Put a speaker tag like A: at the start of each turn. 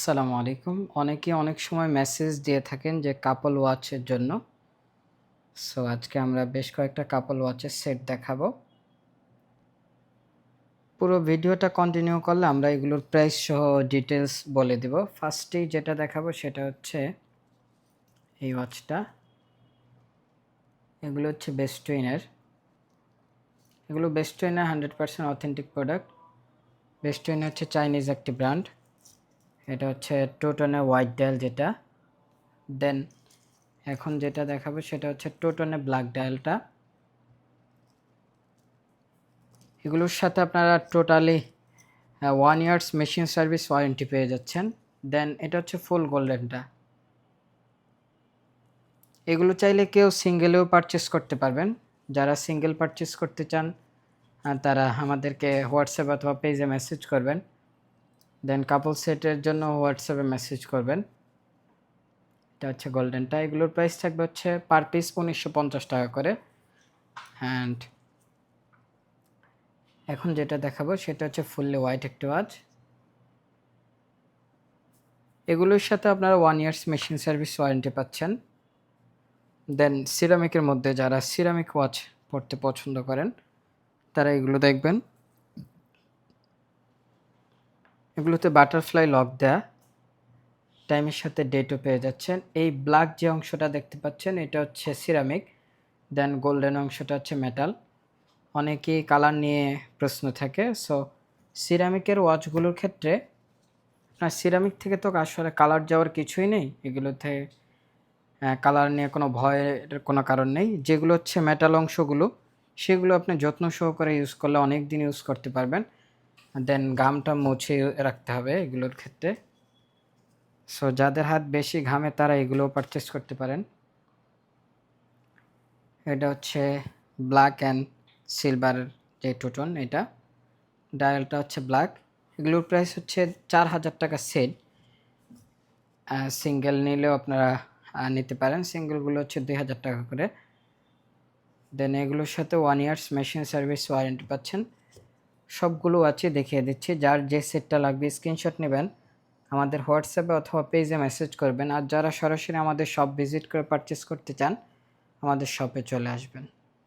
A: আসসালামু আলাইকুম। অনেকে অনেক সময় মেসেজ দিয়ে থাকেন যে কাপল ওয়াচের জন্য। সো আজকে আমরা বেশ কয়েকটা কাপল ওয়াচের সেট দেখাবো। পুরো ভিডিওটা কন্টিনিউ করলে আমরা এগুলোর প্রাইস সহ ডিটেলস বলে দেব। ফার্স্টেই যেটা দেখাবো সেটা হচ্ছে এই ওয়াচটা এগুলো হচ্ছে বেস্টুইনের এগুলো বেস্টুইনের hundred percent authentic product Bestwin হচ্ছে চাইনিজ একটি ব্র্যান্ড এটা হচ্ছে টোটনে হোয়াইট ডায়াল যেটা। দেন এখন যেটা দেখাবো সেটা হচ্ছে টোটনে ব্ল্যাক ডায়ালটা এগুলোর সাথে আপনারা totally one years machine service warranty পেয়ে যাচ্ছেন। দেন এটা হচ্ছে ফুল গোল্ডেনটা। এগুলো চাইলে কেউ সিঙ্গেলেও পারচেস করতে পারবেন। যারা সিঙ্গেল পারচেস করতে চান তারা আমাদেরকে হোয়াটসঅ্যাপ অথবা পেজে মেসেজ করবেন। দেন কাপল সেটের জন্য হোয়াটসঅ্যাপে মেসেজ করবেন। এটা হচ্ছে গোল্ডেনটা এগুলোর প্রাইস থাকবে হচ্ছে পার পিস উনিশশো পঞ্চাশ টাকা করে। অ্যান্ড এখন যেটা দেখাবো সেটা হচ্ছে ফুললি হোয়াইট একটি ওয়াচ এগুলোর সাথে আপনারা one years machine service warranty পাচ্ছেন। দেন সিরামিকের মধ্যে যারা সিরামিক ওয়াচ পড়তে পছন্দ করেন, তারা এগুলো দেখবেন। এগুলোতে বাটারফ্লাই লক দেয়া। টাইমের সাথে ডেটও পেয়ে যাচ্ছেন। এই ব্ল্যাক যে অংশটা দেখতে পাচ্ছেন, এটা হচ্ছে সিরামিক দেন গোল্ডেন অংশটা হচ্ছে মেটাল অনেকেই কালার নিয়ে প্রশ্ন থাকে। সো সিরামিকের ওয়াচগুলোর ক্ষেত্রে আপনার সিরামিক থেকে তো আসলে কালার যাওয়ার কিছুই নেই। এগুলোতে কালার নিয়ে কোনো ভয়ের কোনো কারণ নেই। যেগুলো হচ্ছে মেটাল অংশগুলো, সেগুলো আপনি যত্ন সহকারে ইউজ করলে অনেক দিন ইউজ করতে পারবেন। দেন গামটা মুছে রাখতে হবে এগুলোর ক্ষেত্রে। সো যাদের হাত বেশি ঘামে তারা এগুলো পারচেস করতে পারেন। এটা হচ্ছে ব্ল্যাক অ্যান্ড সিলভার যে টোটন এটা। ডায়ালটা হচ্ছে ব্ল্যাক এগুলোর প্রাইস হচ্ছে চার হাজার টাকা সেট সিঙ্গেল নিলেও আপনারা নিতে পারেন। সিঙ্গেলগুলো হচ্ছে দুই হাজার টাকা করে। দেন এগুলোর সাথে one years machine service warranty পাচ্ছেন। সবগুলো আছে, দেখিয়ে দিচ্ছি। যার যে সেটটা লাগবে স্ক্রিনশট নেবেন। আমাদের হোয়াটসঅ্যাপে অথবা পেজে মেসেজ করবেন। আর যারা সরাসরি আমাদের শপ ভিজিট করে পারচেস করতে চান, আমাদের শপে চলে আসবেন।